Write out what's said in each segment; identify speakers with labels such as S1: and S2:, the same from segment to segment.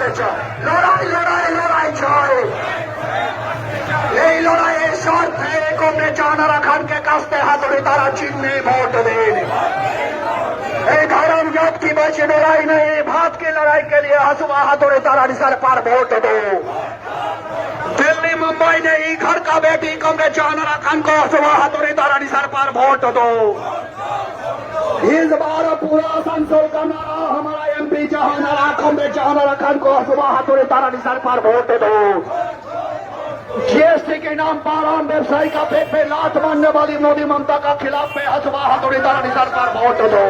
S1: लड़ाई চায় লড়াই লড়াই লড়াই চায় এই লড়াইয়ের স্বার্থে কমরে চানারা খানকে কাস্তে হাতুড়ি তারা চিহ্নে ভোট দেন এই लड़ाई नहीं भारत की लड़ाई के लिए हसुआ हाथोड़े तारा निसर पर वोट दो। दिल्ली, मुंबई ने घर का बेटी कमरे चानरा खान को हसुआ हाथोड़े तारा निसर पार वोट दो। इस बार पूरा संसद का नारा हमारा एमपी जहानारा कांग्रेस जहानारा खान को हसुआ हाथोड़े तारा सर पर वोट दो जीएसटी के नाम पर आम व्यवसायी का पेट पे लात मारने वाली मोदी ममता का खिलाफ पे हसुआ हाथोड़े तारा सर पर वोट दो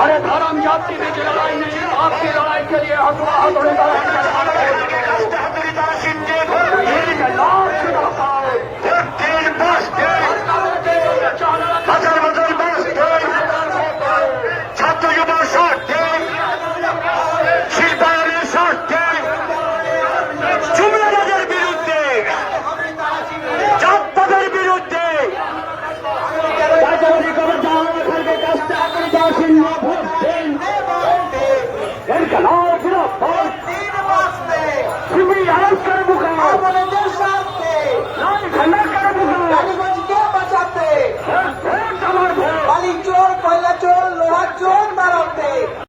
S1: अरे धर्म जात की बीच लड़ाई नहीं आपकी लड़ाई के लिए हसुआ हाथोड़े तारा सर पर वोट दो